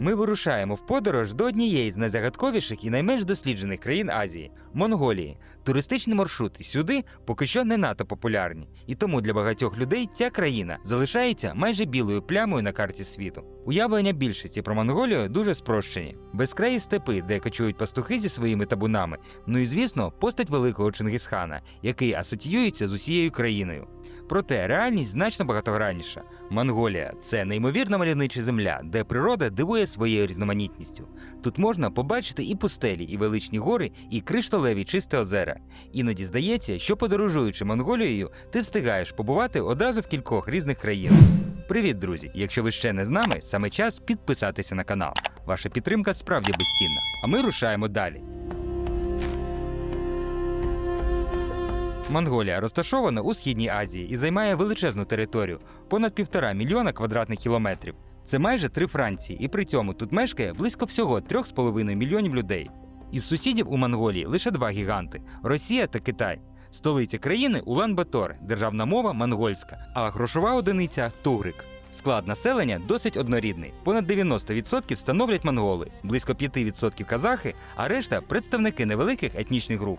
Ми вирушаємо в подорож до однієї з найзагадковіших і найменш досліджених країн Азії Монголії. Туристичні маршрути сюди поки що не надто популярні, і тому для багатьох людей ця країна залишається майже білою плямою на карті світу. Уявлення більшості про Монголію дуже спрощені: безкраї степи, де кочують пастухи зі своїми табунами. Ну і звісно, постать великого Чингисхана, який асоціюється з усією країною. Проте реальність значно багатогранніша. Монголія це неймовірна мальовнича земля, де природа дивує своєю різноманітністю. Тут можна побачити і пустелі, і величні гори, і кришталеві чисті озера. Іноді здається, що подорожуючи Монголією, ти встигаєш побувати одразу в кількох різних країнах. Привіт, друзі! Якщо ви ще не з нами, саме час підписатися на канал. Ваша підтримка справді безцінна. А ми рушаємо далі. Монголія розташована у східній Азії і займає величезну територію понад півтора мільйона квадратних кілометрів. Це майже три Франції, і при цьому тут мешкає близько всього 3,5 мільйонів людей. Із сусідів у Монголії лише два гіганти Росія та Китай. Столиця країни Улан-Батор, державна мова монгольська, а грошова одиниця тугрик. Склад населення досить однорідний. Понад 90% становлять монголи, близько 5% казахи, а решта представники невеликих етнічних груп.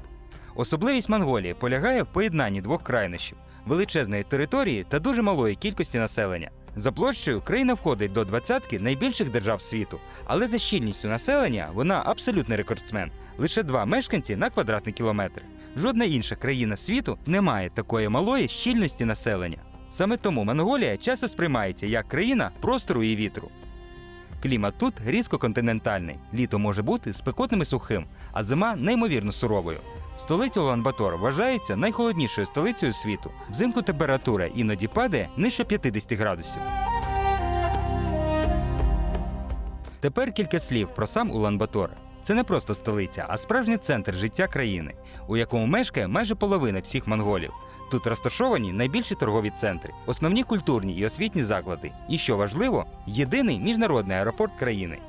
Особливість Монголії полягає в поєднанні двох крайнощів величезної території та дуже малої кількості населення. За площею країна входить до двадцятки найбільших держав світу, але за щільністю населення вона абсолютний рекордсмен лише два мешканці на квадратний кілометр. Жодна інша країна світу не має такої малої щільності населення. Саме тому Монголія часто сприймається як країна простору і вітру. Клімат тут різко континентальний. Літо може бути спекотним і сухим, а зима неймовірно суровою. Столиця Улан-Батор вважається найхолоднішою столицею світу. Взимку температура іноді падає нижче 50 градусів. Тепер кілька слів про сам Улан-Батор. Це не просто столиця, а справжній центр життя країни, у якому мешкає майже половина всіх монголів. Тут розташовані найбільші торгові центри, основні культурні і освітні заклади. І що важливо, єдиний міжнародний аеропорт країни.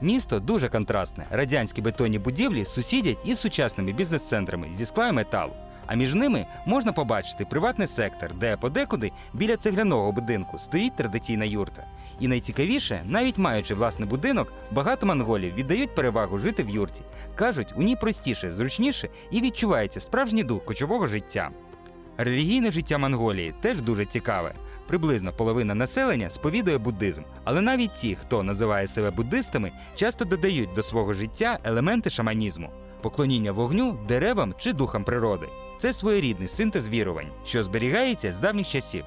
Місто дуже контрастне. Радянські бетонні будівлі сусідять із сучасними бізнес-центрами зі скла металу. А між ними можна побачити приватний сектор, де подекуди біля цегляного будинку стоїть традиційна юрта. І найцікавіше, навіть маючи власний будинок, багато монголів віддають перевагу жити в юрті. Кажуть, у ній простіше, зручніше і відчувається справжній дух кочового життя. Релігійне життя Монголії теж дуже цікаве. Приблизно половина населення сповідує буддизм, але навіть ті, хто називає себе буддистами, часто додають до свого життя елементи шаманізму, поклоніння вогню, деревам чи духам природи. Це своєрідний синтез вірувань, що зберігається з давніх часів.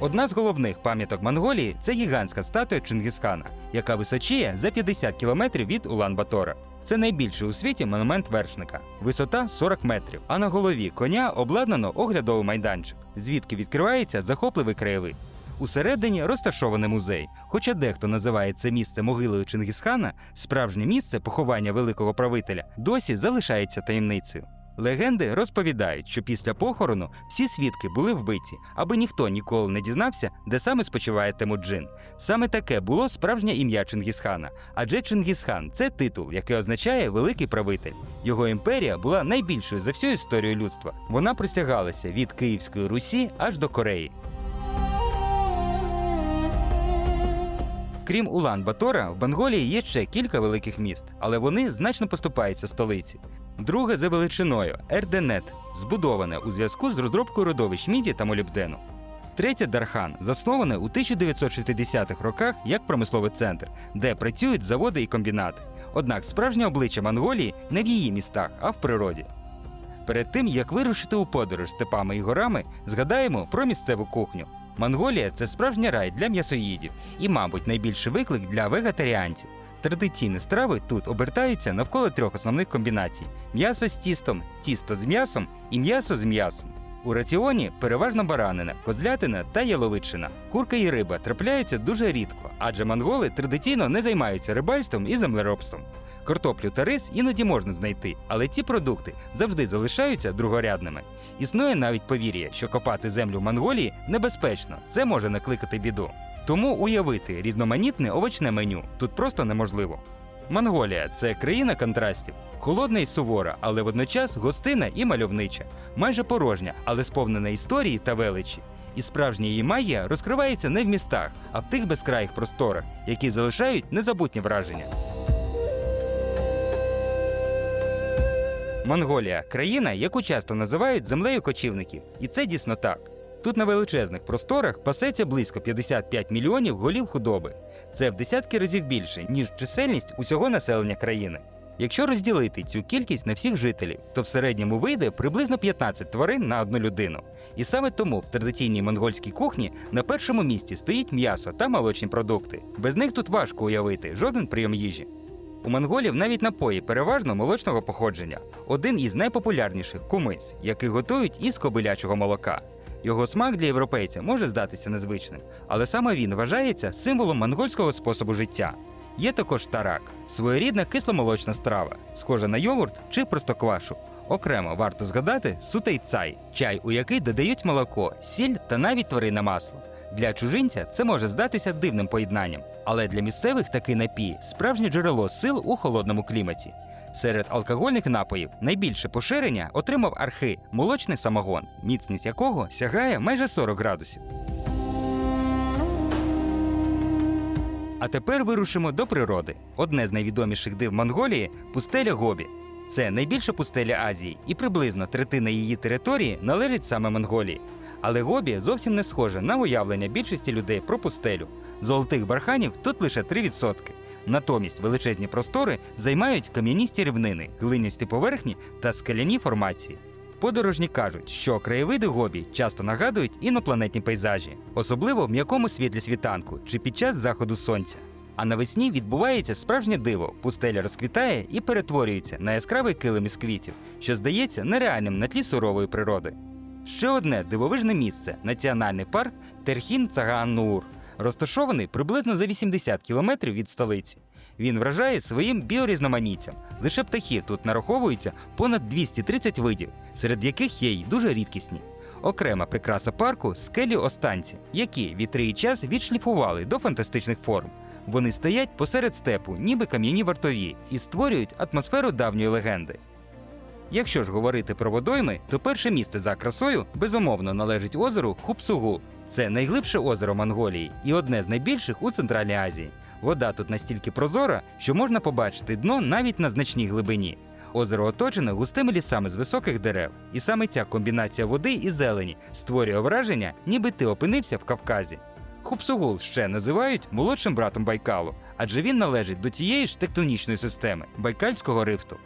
Одна з головних пам'яток Монголії це гігантська статуя Чингісхана, яка височіє за 50 кілометрів від Улан-Батора. Це найбільший у світі монумент вершника, висота 40 метрів. А на голові коня обладнано оглядовий майданчик, звідки відкривається захопливий краєвид. Усередині розташований музей. Хоча дехто називає це місце могилою Чингісхана, справжнє місце поховання великого правителя досі залишається таємницею. Легенди розповідають, що після похорону всі свідки були вбиті, аби ніхто ніколи не дізнався, де саме спочиває Темуджин. Саме таке було справжнє ім'я Чингісхана, адже Чингісхан це титул, який означає великий правитель. Його імперія була найбільшою за всю історію людства. Вона простягалася від Київської Русі аж до Кореї. Крім Улан-Батора, в Монголії є ще кілька великих міст, але вони значно поступаються столиці. Друге за величиною Ерденет, збудоване у зв'язку з розробкою родовищ міді та молібдену. Третє Дархан, засноване у 1960-х роках як промисловий центр, де працюють заводи і комбінати. Однак справжнє обличчя Монголії не в її містах, а в природі. Перед тим як вирушити у подорож степами і горами, згадаємо про місцеву кухню. Монголія це справжній рай для м'ясоїдів і, мабуть, найбільший виклик для вегетаріанців. Традиційні страви тут обертаються навколо трьох основних комбінацій: м'ясо з тістом, тісто з м'ясом і м'ясо з м'ясом. У раціоні переважно баранина, козлятина та яловичина. Курка і риба трапляються дуже рідко, адже монголи традиційно не займаються рибальством і землеробством. Картоплю та рис іноді можна знайти, але ці продукти завжди залишаються другорядними. Існує навіть повір'я, що копати землю в Монголії небезпечно, це може накликати біду. Тому уявити різноманітне овочне меню тут просто неможливо. Монголія це країна контрастів, холодна і сувора, але водночас гостинна і мальовнича, майже порожня, але сповнена історії та величі. І справжня її магія розкривається не в містах, а в тих безкраїх просторах, які залишають незабутні враження. Монголія країна, яку часто називають землею кочівників, і це дійсно так. Тут на величезних просторах пасеться близько 55 мільйонів голів худоби. Це в десятки разів більше, ніж чисельність усього населення країни. Якщо розділити цю кількість на всіх жителів, то в середньому вийде приблизно 15 тварин на одну людину. І саме тому в традиційній монгольській кухні на першому місці стоїть м'ясо та молочні продукти. Без них тут важко уявити жоден прийом їжі. У монголів навіть напої переважно молочного походження. Один із найпопулярніших кумис, який готують із кобилячого молока. Його смак для європейця може здатися незвичним, але саме він вважається символом монгольського способу життя. Є також тарак своєрідна кисломолочна страва, схожа на йогурт чи простоквашу. Окремо варто згадати сутей цай, чай, у який додають молоко, сіль та навіть тваринне масло. Для чужинця це може здатися дивним поєднанням, але для місцевих такий напій справжнє джерело сил у холодному кліматі. Серед алкогольних напоїв найбільше поширення отримав архи молочний самогон, міцність якого сягає майже 40 градусів. А тепер вирушимо до природи. Одне з найвідоміших див Монголії пустеля Гобі. Це найбільша пустеля Азії, і приблизно третина її території належить саме Монголії. Але Гобі зовсім не схоже на уявлення більшості людей про пустелю. Золотих барханів тут лише 3%. Натомість величезні простори займають кам'яністі рівнини, глиністі поверхні та скеляні формації. Подорожні кажуть, що краєвиди Гобі часто нагадують інопланетні пейзажі, особливо в м'якому світлі світанку чи під час заходу сонця. А навесні відбувається справжнє диво. Пустеля розквітає і перетворюється на яскравий килим із квітів, що здається нереальним на тлі сурової природи. Ще одне дивовижне місце національний парк Терхін Цагаан Нуур, розташований приблизно за 80 кілометрів від столиці. Він вражає своїм біорізноманіттям. Лише птахів тут нараховується понад 230 видів, серед яких є й дуже рідкісні. Окрема прикраса парку скелі останці, які вітри і час відшліфували до фантастичних форм. Вони стоять посеред степу, ніби кам'яні вартові, і створюють атмосферу давньої легенди. Якщо ж говорити про водойми, то перше місце за красою безумовно належить озеру Хупсугу. Це найглибше озеро Монголії і одне з найбільших у Центральній Азії. Вода тут настільки прозора, що можна побачити дно навіть на значній глибині. Озеро оточене густими лісами з високих дерев, і саме ця комбінація води і зелені створює враження, ніби ти опинився в Кавказі. Хупсугул ще називають молодшим братом Байкалу, адже він належить до тієї ж тектонічної системи Байкальського рифту.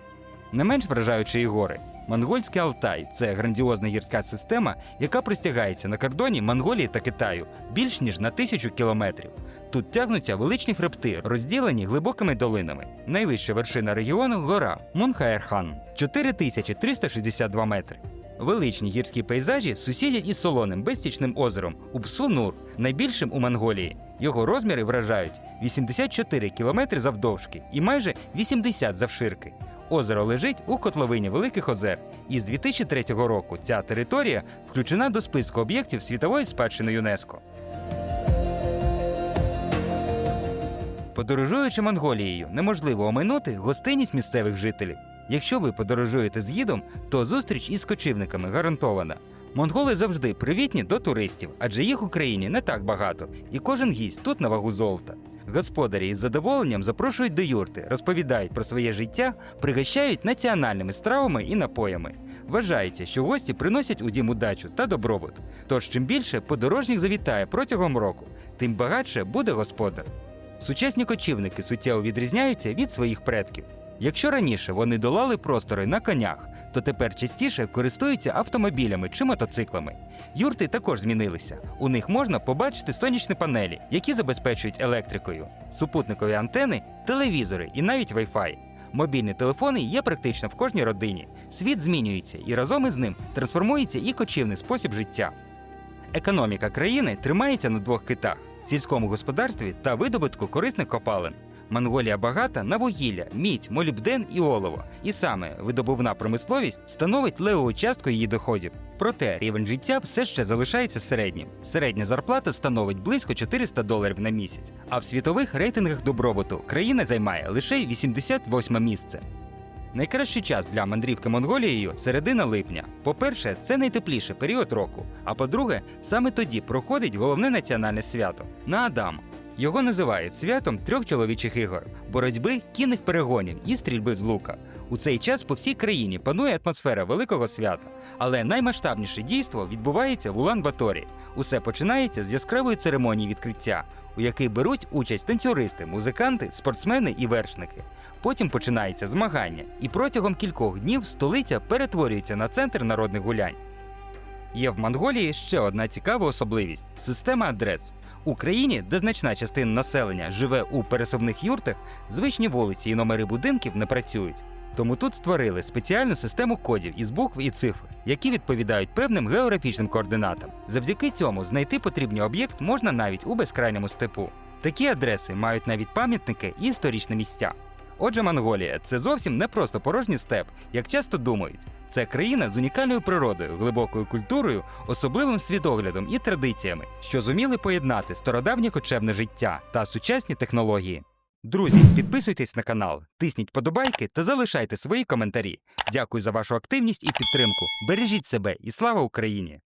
Не менш вражаючі і гори. Монгольський Алтай це грандіозна гірська система, яка простягається на кордоні Монголії та Китаю більш ніж на тисячу кілометрів. Тут тягнуться величні хребти, розділені глибокими долинами. Найвища вершина регіону гора Мунхаерхан 4362 метри. Величні гірські пейзажі сусідять із солоним безстічним озером Упсу-Нур, найбільшим у Монголії. Його розміри вражають 84 кілометри завдовжки і майже 80 завширки. Озеро лежить у котловині Великих Озер, і з 2003 року ця територія включена до списку об'єктів світової спадщини ЮНЕСКО. Подорожуючи Монголією, неможливо оминути гостинність місцевих жителів. Якщо ви подорожуєте з гідом, то зустріч із кочівниками гарантована. Монголи завжди привітні до туристів, адже їх в Україні не так багато, і кожен гість тут на вагу золота. Господарі із задоволенням запрошують до юрти, розповідають про своє життя, пригощають національними стравами і напоями. Вважається, що гості приносять у дім удачу та добробут. Тож чим більше подорожніх завітає протягом року, тим багатше буде господар. Сучасні кочівники суттєво відрізняються від своїх предків. Якщо раніше вони долали простори на конях, то тепер частіше користуються автомобілями чи мотоциклами. Юрти також змінилися. У них можна побачити сонячні панелі, які забезпечують електрикою, супутникові антени, телевізори і навіть Wi-Fi. Мобільні телефони є практично в кожній родині. Світ змінюється і разом із ним трансформується і кочівний спосіб життя. Економіка країни тримається на двох китах сільському господарстві та видобутку корисних копалин. Монголія багата на вугілля, мідь, молібден і олово. І саме видобувна промисловість становить левову частку її доходів. Проте рівень життя все ще залишається середнім. Середня зарплата становить близько 400 доларів на місяць. А в світових рейтингах добробуту країна займає лише 88 місце. Найкращий час для мандрівки Монголією середина липня. По-перше, це найтепліший період року. А по-друге, саме тоді проходить головне національне свято на Адам. Його називають святом трьох чоловічих ігор: боротьби, кінних перегонів і стрільби з лука. У цей час по всій країні панує атмосфера великого свята, але наймасштабніше дійство відбувається в Улан-Баторі. Усе починається з яскравої церемонії відкриття, у якій беруть участь танцюристи, музиканти, спортсмени і вершники. Потім починається змагання, і протягом кількох днів столиця перетворюється на центр народних гулянь. Є в Монголії ще одна цікава особливість система адрес. У країні, де значна частина населення живе у пересувних юртах, звичні вулиці і номери будинків не працюють. Тому тут створили спеціальну систему кодів із букв і цифр, які відповідають певним географічним координатам. Завдяки цьому знайти потрібний об'єкт можна навіть у безкрайньому степу. Такі адреси мають навіть пам'ятники і історичні місця. Отже, Монголія це зовсім не просто порожній степ, як часто думають. Це країна з унікальною природою, глибокою культурою, особливим світоглядом і традиціями, що зуміли поєднати стародавнє кочевне життя та сучасні технології. Друзі, підписуйтесь на канал, тисніть подобайки та залишайте свої коментарі. Дякую за вашу активність і підтримку. Бережіть себе і слава Україні!